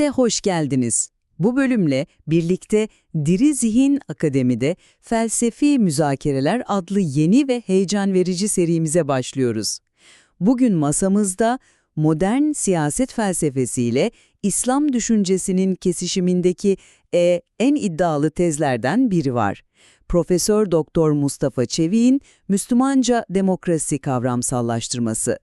Podcast'e hoş geldiniz. Bu bölümle birlikte Diri Zihin Akademi'de Felsefi Müzakereler adlı yeni ve heyecan verici serimize başlıyoruz. Bugün masamızda modern siyaset felsefesiyle İslam düşüncesinin kesişimindeki e, en iddialı tezlerden biri var. Profesör Doktor Mustafa Çevik'in Müslümanca demokrasi kavramsallaştırması.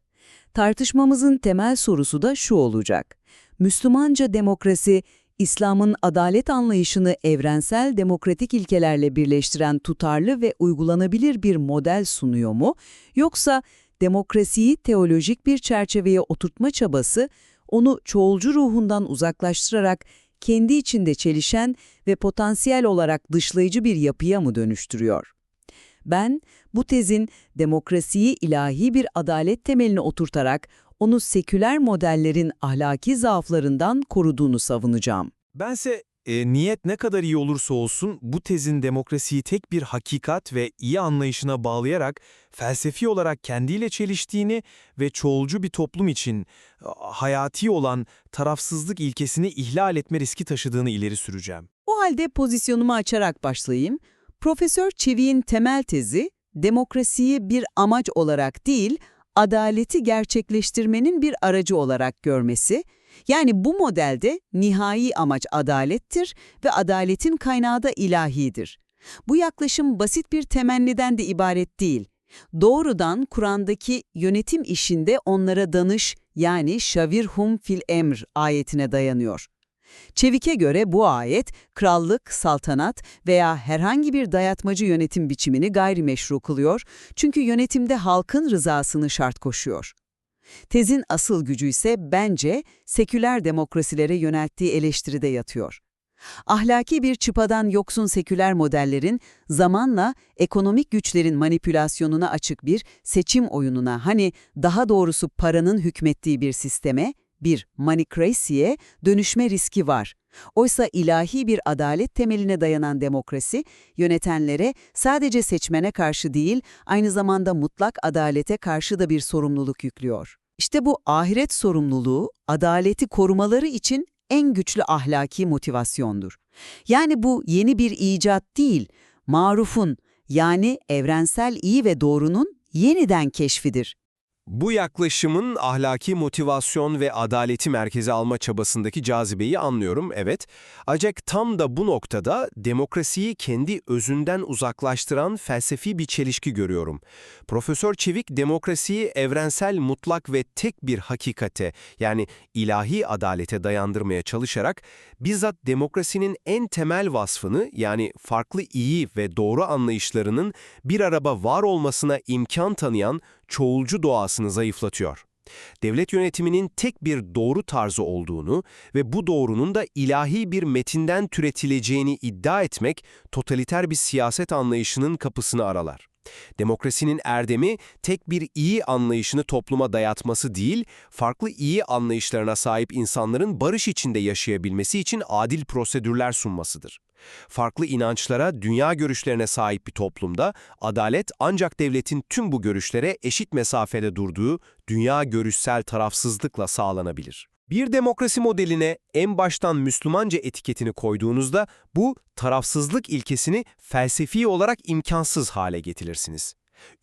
Tartışmamızın temel sorusu da şu olacak. Müslümanca demokrasi, İslam'ın adalet anlayışını evrensel demokratik ilkelerle birleştiren tutarlı ve uygulanabilir bir model sunuyor mu? Yoksa demokrasiyi teolojik bir çerçeveye oturtma çabası, onu çoğulcu ruhundan uzaklaştırarak kendi içinde çelişen ve potansiyel olarak dışlayıcı bir yapıya mı dönüştürüyor? Ben bu tezin demokrasiyi ilahi bir adalet temeline oturtarak onu seküler modellerin ahlaki zaaflarından koruduğunu savunacağım. Bense e, niyet ne kadar iyi olursa olsun bu tezin demokrasiyi tek bir hakikat ve iyi anlayışına bağlayarak felsefi olarak kendiyle çeliştiğini ve çoğulcu bir toplum için hayati olan tarafsızlık ilkesini ihlal etme riski taşıdığını ileri süreceğim. O halde pozisyonumu açarak başlayayım. Profesör Çevik'in temel tezi, demokrasiyi bir amaç olarak değil, adaleti gerçekleştirmenin bir aracı olarak görmesi, yani bu modelde nihai amaç adalettir ve adaletin kaynağı da ilahidir. Bu yaklaşım basit bir temenniden de ibaret değil. Doğrudan Kur'an'daki yönetim işinde onlara danış yani şavirhum fil emr ayetine dayanıyor. Çevik'e göre bu ayet, krallık, saltanat veya herhangi bir dayatmacı yönetim biçimini gayrimeşru kılıyor çünkü yönetimde halkın rızasını şart koşuyor. Tezin asıl gücü ise bence seküler demokrasilere yönelttiği eleştiride yatıyor. Ahlaki bir çıpadan yoksun seküler modellerin zamanla ekonomik güçlerin manipülasyonuna açık bir seçim oyununa, hani daha doğrusu paranın hükmettiği bir sisteme, bir manikrasiye dönüşme riski var. Oysa ilahi bir adalet temeline dayanan demokrasi, yönetenlere sadece seçmene karşı değil, aynı zamanda mutlak adalete karşı da bir sorumluluk yüklüyor. İşte bu ahiret sorumluluğu, adaleti korumaları için en güçlü ahlaki motivasyondur. Yani bu yeni bir icat değil, marufun yani evrensel iyi ve doğrunun yeniden keşfidir. Bu yaklaşımın ahlaki motivasyon ve adaleti merkeze alma çabasındaki cazibeyi anlıyorum, evet. Ancak tam da bu noktada demokrasiyi kendi özünden uzaklaştıran felsefi bir çelişki görüyorum. Profesör Çevik demokrasiyi evrensel mutlak ve tek bir hakikate yani ilahi adalete dayandırmaya çalışarak bizzat demokrasinin en temel vasfını yani farklı iyi ve doğru anlayışlarının bir araba var olmasına imkan tanıyan çoğulcu doğasını zayıflatıyor. Devlet yönetiminin tek bir doğru tarzı olduğunu ve bu doğrunun da ilahi bir metinden türetileceğini iddia etmek totaliter bir siyaset anlayışının kapısını aralar. Demokrasinin erdemi tek bir iyi anlayışını topluma dayatması değil, farklı iyi anlayışlarına sahip insanların barış içinde yaşayabilmesi için adil prosedürler sunmasıdır. Farklı inançlara, dünya görüşlerine sahip bir toplumda adalet ancak devletin tüm bu görüşlere eşit mesafede durduğu dünya görüşsel tarafsızlıkla sağlanabilir. Bir demokrasi modeline en baştan Müslümanca etiketini koyduğunuzda bu tarafsızlık ilkesini felsefi olarak imkansız hale getirirsiniz.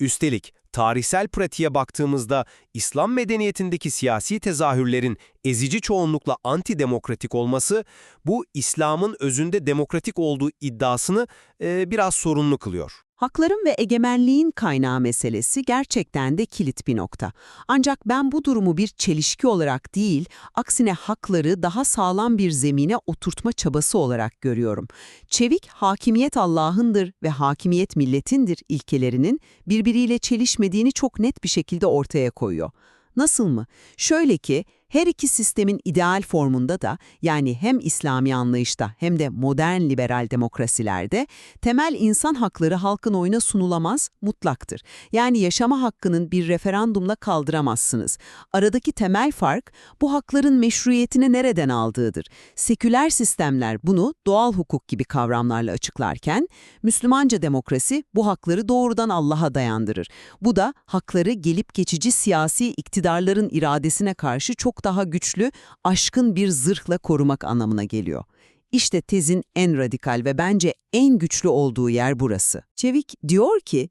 Üstelik tarihsel pratiğe baktığımızda İslam medeniyetindeki siyasi tezahürlerin ezici çoğunlukla antidemokratik olması bu İslam'ın özünde demokratik olduğu iddiasını e, biraz sorunlu kılıyor. Hakların ve egemenliğin kaynağı meselesi gerçekten de kilit bir nokta. Ancak ben bu durumu bir çelişki olarak değil, aksine hakları daha sağlam bir zemine oturtma çabası olarak görüyorum. Çevik, hakimiyet Allah'ındır ve hakimiyet milletindir ilkelerinin birbiriyle çelişmediğini çok net bir şekilde ortaya koyuyor. Nasıl mı? Şöyle ki, her iki sistemin ideal formunda da yani hem İslami anlayışta hem de modern liberal demokrasilerde temel insan hakları halkın oyuna sunulamaz, mutlaktır. Yani yaşama hakkının bir referandumla kaldıramazsınız. Aradaki temel fark bu hakların meşruiyetini nereden aldığıdır. Seküler sistemler bunu doğal hukuk gibi kavramlarla açıklarken Müslümanca demokrasi bu hakları doğrudan Allah'a dayandırır. Bu da hakları gelip geçici siyasi iktidarların iradesine karşı çok daha güçlü, aşkın bir zırhla korumak anlamına geliyor. İşte tezin en radikal ve bence en güçlü olduğu yer burası. Çevik diyor ki,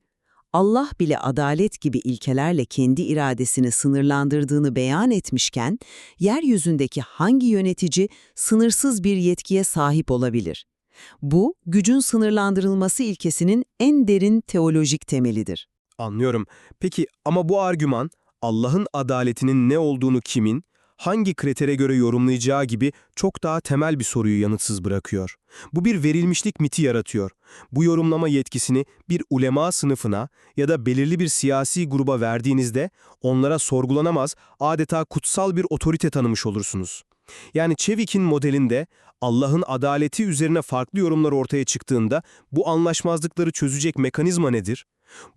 Allah bile adalet gibi ilkelerle kendi iradesini sınırlandırdığını beyan etmişken, yeryüzündeki hangi yönetici sınırsız bir yetkiye sahip olabilir? Bu, gücün sınırlandırılması ilkesinin en derin teolojik temelidir. Anlıyorum. Peki ama bu argüman Allah'ın adaletinin ne olduğunu kimin, hangi kritere göre yorumlayacağı gibi çok daha temel bir soruyu yanıtsız bırakıyor. Bu bir verilmişlik miti yaratıyor. Bu yorumlama yetkisini bir ulema sınıfına ya da belirli bir siyasi gruba verdiğinizde onlara sorgulanamaz, adeta kutsal bir otorite tanımış olursunuz. Yani Çevik'in modelinde Allah'ın adaleti üzerine farklı yorumlar ortaya çıktığında bu anlaşmazlıkları çözecek mekanizma nedir?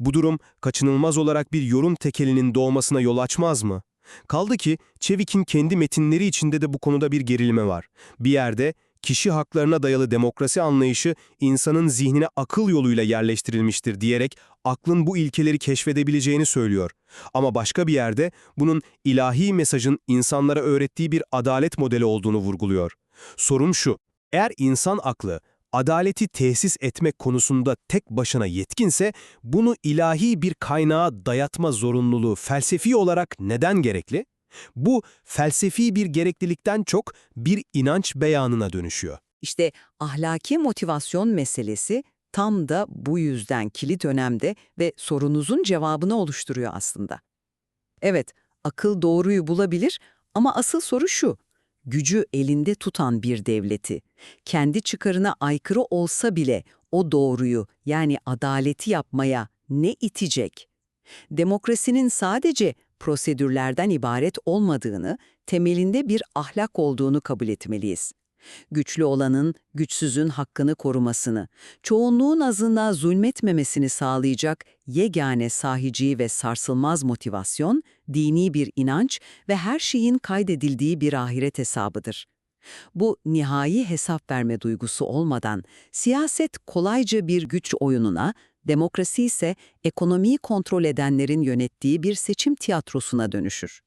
Bu durum kaçınılmaz olarak bir yorum tekelinin doğmasına yol açmaz mı? Kaldı ki Çevik'in kendi metinleri içinde de bu konuda bir gerilme var. Bir yerde kişi haklarına dayalı demokrasi anlayışı insanın zihnine akıl yoluyla yerleştirilmiştir diyerek aklın bu ilkeleri keşfedebileceğini söylüyor. Ama başka bir yerde bunun ilahi mesajın insanlara öğrettiği bir adalet modeli olduğunu vurguluyor. Sorun şu, eğer insan aklı adaleti tesis etmek konusunda tek başına yetkinse bunu ilahi bir kaynağa dayatma zorunluluğu felsefi olarak neden gerekli? Bu felsefi bir gereklilikten çok bir inanç beyanına dönüşüyor. İşte ahlaki motivasyon meselesi tam da bu yüzden kilit önemde ve sorunuzun cevabını oluşturuyor aslında. Evet, akıl doğruyu bulabilir ama asıl soru şu, gücü elinde tutan bir devleti, kendi çıkarına aykırı olsa bile o doğruyu yani adaleti yapmaya ne itecek? Demokrasinin sadece prosedürlerden ibaret olmadığını, temelinde bir ahlak olduğunu kabul etmeliyiz. Güçlü olanın, güçsüzün hakkını korumasını, çoğunluğun azına zulmetmemesini sağlayacak yegane sahici ve sarsılmaz motivasyon, dini bir inanç ve her şeyin kaydedildiği bir ahiret hesabıdır. Bu nihai hesap verme duygusu olmadan siyaset kolayca bir güç oyununa, demokrasi ise ekonomiyi kontrol edenlerin yönettiği bir seçim tiyatrosuna dönüşür.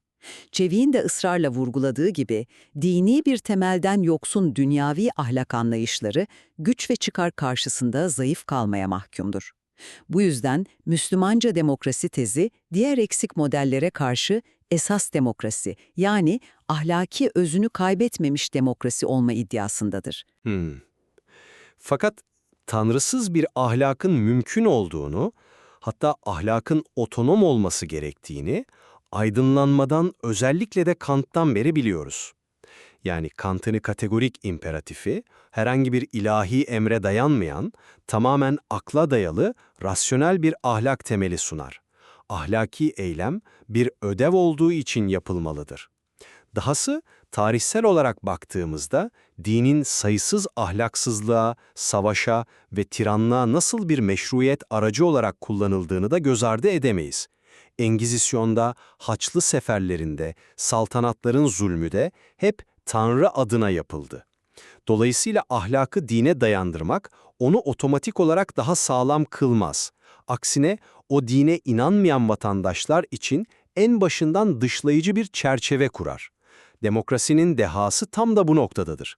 Çevik'in de ısrarla vurguladığı gibi, dini bir temelden yoksun dünyavi ahlak anlayışları, güç ve çıkar karşısında zayıf kalmaya mahkumdur. Bu yüzden Müslümanca demokrasi tezi, diğer eksik modellere karşı esas demokrasi, yani ahlaki özünü kaybetmemiş demokrasi olma iddiasındadır. Hmm. Fakat tanrısız bir ahlakın mümkün olduğunu, hatta ahlakın otonom olması gerektiğini, aydınlanmadan özellikle de Kant'tan beri biliyoruz. Yani Kant'ın kategorik imperatifi, herhangi bir ilahi emre dayanmayan, tamamen akla dayalı, rasyonel bir ahlak temeli sunar. Ahlaki eylem bir ödev olduğu için yapılmalıdır. Dahası tarihsel olarak baktığımızda dinin sayısız ahlaksızlığa, savaşa ve tiranlığa nasıl bir meşruiyet aracı olarak kullanıldığını da göz ardı edemeyiz. Engizisyonda, Haçlı seferlerinde, saltanatların zulmü de hep Tanrı adına yapıldı. Dolayısıyla ahlakı dine dayandırmak onu otomatik olarak daha sağlam kılmaz. Aksine o dine inanmayan vatandaşlar için en başından dışlayıcı bir çerçeve kurar. Demokrasinin dehası tam da bu noktadadır.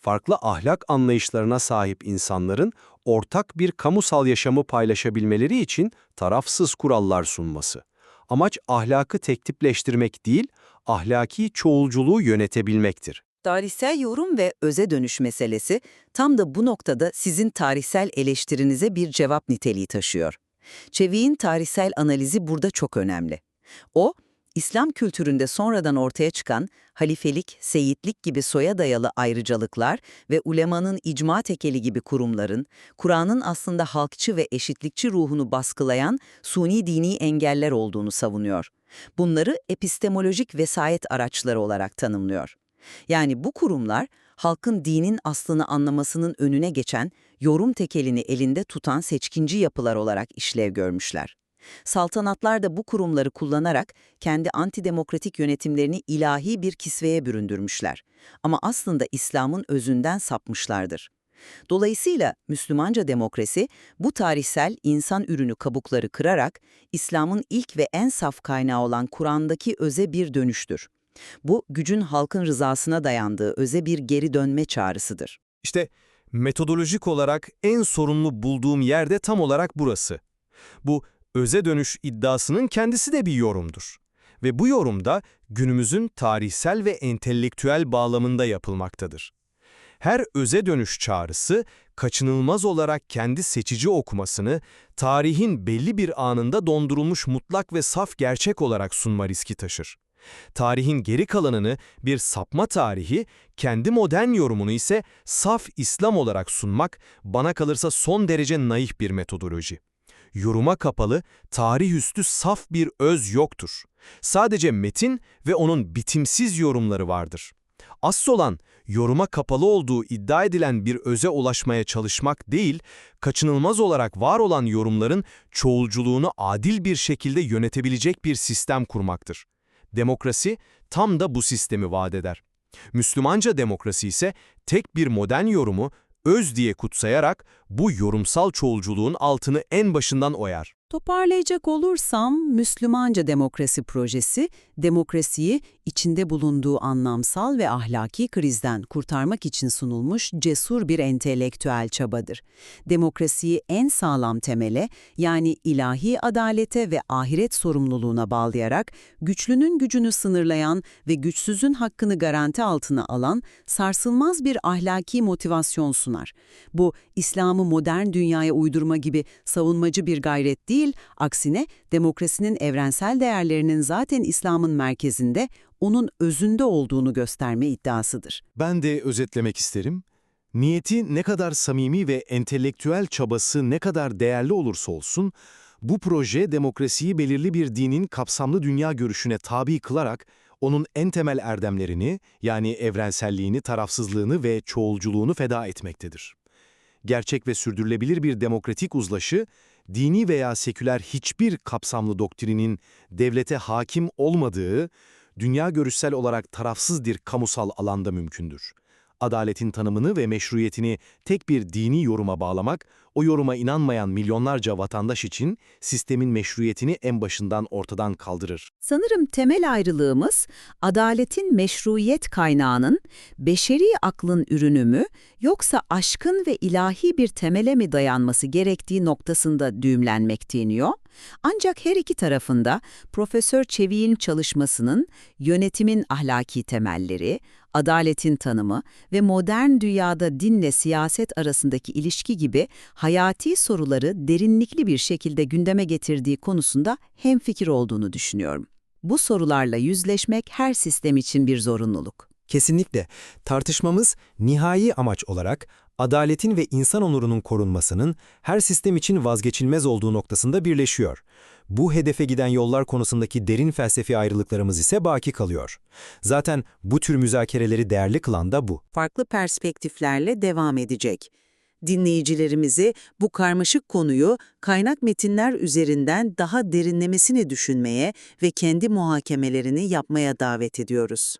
Farklı ahlak anlayışlarına sahip insanların ortak bir kamusal yaşamı paylaşabilmeleri için tarafsız kurallar sunması. Amaç ahlakı tektipleştirmek değil, ahlaki çoğulculuğu yönetebilmektir. Tarihsel yorum ve öze dönüş meselesi tam da bu noktada sizin tarihsel eleştirinize bir cevap niteliği taşıyor. Çevik'in tarihsel analizi burada çok önemli. O, İslam kültüründe sonradan ortaya çıkan halifelik, seyitlik gibi soya dayalı ayrıcalıklar ve ulemanın icma tekeli gibi kurumların, Kur'an'ın aslında halkçı ve eşitlikçi ruhunu baskılayan suni dini engeller olduğunu savunuyor. Bunları epistemolojik vesayet araçları olarak tanımlıyor. Yani bu kurumlar, halkın dinin aslını anlamasının önüne geçen, yorum tekelini elinde tutan seçkinci yapılar olarak işlev görmüşler. Saltanatlar da bu kurumları kullanarak kendi antidemokratik yönetimlerini ilahi bir kisveye büründürmüşler. Ama aslında İslam'ın özünden sapmışlardır. Dolayısıyla Müslümanca demokrasi bu tarihsel insan ürünü kabukları kırarak İslam'ın ilk ve en saf kaynağı olan Kur'an'daki öze bir dönüştür. Bu, gücün halkın rızasına dayandığı öze bir geri dönme çağrısıdır. İşte metodolojik olarak en sorumlu bulduğum yer de tam olarak burası. Bu öze dönüş iddiasının kendisi de bir yorumdur. Ve bu yorumda günümüzün tarihsel ve entelektüel bağlamında yapılmaktadır. Her öze dönüş çağrısı kaçınılmaz olarak kendi seçici okumasını tarihin belli bir anında dondurulmuş mutlak ve saf gerçek olarak sunma riski taşır. Tarihin geri kalanını bir sapma tarihi, kendi modern yorumunu ise saf İslam olarak sunmak bana kalırsa son derece naif bir metodoloji. Yoruma kapalı, tarih üstü saf bir öz yoktur. Sadece metin ve onun bitimsiz yorumları vardır. Asıl olan yoruma kapalı olduğu iddia edilen bir öze ulaşmaya çalışmak değil, kaçınılmaz olarak var olan yorumların çoğulculuğunu adil bir şekilde yönetebilecek bir sistem kurmaktır. Demokrasi tam da bu sistemi vaat eder. Müslümanca demokrasi ise tek bir modern yorumu öz diye kutsayarak bu yorumsal çoğulculuğun altını en başından oyar. Toparlayacak olursam, Müslümanca demokrasi projesi, demokrasiyi içinde bulunduğu anlamsal ve ahlaki krizden kurtarmak için sunulmuş cesur bir entelektüel çabadır. Demokrasiyi en sağlam temele, yani ilahi adalete ve ahiret sorumluluğuna bağlayarak, güçlünün gücünü sınırlayan ve güçsüzün hakkını garanti altına alan sarsılmaz bir ahlaki motivasyon sunar. Bu, İslam'ı modern dünyaya uydurma gibi savunmacı bir gayret değil, aksine demokrasinin evrensel değerlerinin zaten İslam'ın merkezinde, onun özünde olduğunu gösterme iddiasıdır. Ben de özetlemek isterim. Niyeti ne kadar samimi ve entelektüel çabası ne kadar değerli olursa olsun, bu proje demokrasiyi belirli bir dinin kapsamlı dünya görüşüne tabi kılarak onun en temel erdemlerini yani evrenselliğini, tarafsızlığını ve çoğulculuğunu feda etmektedir. Gerçek ve sürdürülebilir bir demokratik uzlaşı, dini veya seküler hiçbir kapsamlı doktrinin devlete hakim olmadığı, dünya görüşsel olarak tarafsız bir kamusal alanda mümkündür. Adaletin tanımını ve meşruiyetini tek bir dini yoruma bağlamak, o yoruma inanmayan milyonlarca vatandaş için sistemin meşruiyetini en başından ortadan kaldırır. Sanırım temel ayrılığımız, adaletin meşruiyet kaynağının beşeri aklın ürünü mü yoksa aşkın ve ilahi bir temele mi dayanması gerektiği noktasında düğümlenmek deniyor. Ancak her iki tarafında Profesör Çevik'in çalışmasının yönetimin ahlaki temelleri, adaletin tanımı ve modern dünyada dinle siyaset arasındaki ilişki gibi hayati soruları derinlikli bir şekilde gündeme getirdiği konusunda hemfikir olduğunu düşünüyorum. Bu sorularla yüzleşmek her sistem için bir zorunluluk. Kesinlikle. Tartışmamız nihai amaç olarak adaletin ve insan onurunun korunmasının her sistem için vazgeçilmez olduğu noktasında birleşiyor. Bu hedefe giden yollar konusundaki derin felsefi ayrılıklarımız ise baki kalıyor. Zaten bu tür müzakereleri değerli kılan da bu. farklı perspektiflerle devam edecek. Dinleyicilerimizi bu karmaşık konuyu kaynak metinler üzerinden daha derinlemesine düşünmeye ve kendi muhakemelerini yapmaya davet ediyoruz.